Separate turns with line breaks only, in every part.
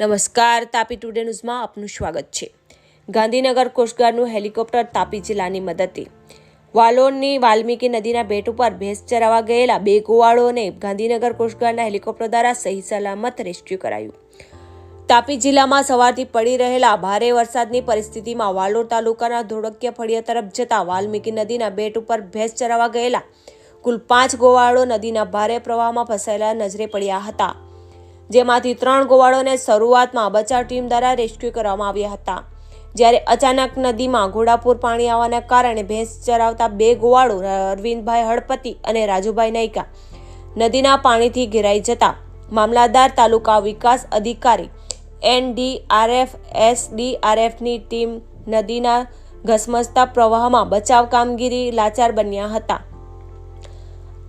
નમસ્કાર, તાપી ટુડે ન્યૂઝમાં આપનું સ્વાગત છે. ગાંધીનગર કોસ્ટગાર્ડનું હેલિકોપ્ટર તાપી જિલ્લાની મદદથી. વાલોડની વાલ્મીકી નદીના બેટ ઉપર ભેંસ ચરાવવા ગયેલા બે ગોવાળોને ગાંધીનગર કોસ્ટગાર્ડના હેલિકોપ્ટર દ્વારા સહી સલામત રેસ્ક્યુ કરાયું. તાપી જિલ્લામાં સવારથી પડી રહેલા ભારે વરસાદની પરિસ્થિતિમાં વાલોડ તાલુકાના ધોળકિયા ફળિયા તરફ જતા વાલ્મીકી નદીના બેટ ઉપર ભેંસ ચરાવવા ગયેલા કુલ પાંચ ગોવાળો નદીના ભારે પ્રવાહમાં ફસાયેલા નજરે પડ્યા હતા. જેમાંથી ત્રણ ગોવાળોને શરૂઆતમાં બચાવ ટીમ દ્વારા રેસ્ક્યુ કરવામાં આવ્યા હતા. જ્યારે અચાનક નદીમાં ઘોડાપુર પાણી આવવાના કારણે ભેંસ ચરાવતા બે ગોવાળો, અરવિંદભાઈ હળપતિ અને રાજુભાઈ નાયકા, નદીના પાણીથી ઘેરાઈ જતા. મામલાદાર તાલુકા વિકાસ અધિકારી એનડીઆરએફ, એસડીઆરએફની ટીમ નદીના ઘસમસતા પ્રવાહમાં બચાવ કામગીરી લાચાર બન્યા હતા.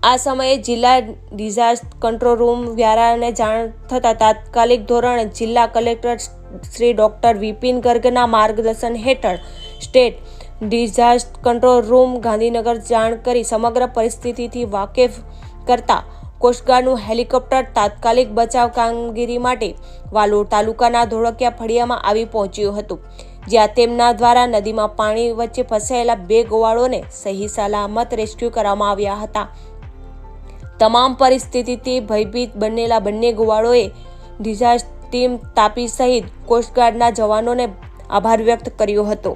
આ સમયે જિલ્લા ડિઝાસ્ટર કંટ્રોલ રૂમ વ્યારાને જાણ થતાં તાત્કાલિક ધોરણે જિલ્લા કલેક્ટર શ્રી ડૉક્ટર વિપિન ગર્ગના માર્ગદર્શન હેઠળ state disaster control room Gandhinagar જાણ કરી સમગ્ર પરિસ્થિતિથી વાકેફ કરતા કોસ્ટગાર્ડનું હેલિકોપ્ટર તાત્કાલિક બચાવ કામગીરી માટે વાલોડ તાલુકાના ધોળકિયા ફળિયામાં આવી પહોંચ્યું હતું, જ્યાં તેમના દ્વારા નદીમાં પાણી વચ્ચે ફસાયેલા બે ગોવાળોને સહી સલામત રેસ્ક્યુ કરવામાં આવ્યા હતા. તમામ પરિસ્થિતિથી ભયભીત બનેલા બંને ગોવાળોએ ડિઝાસ્ટર ટીમ તાપી સહિત કોસ્ટગાર્ડના જવાનોને આભાર વ્યક્ત કર્યો હતો.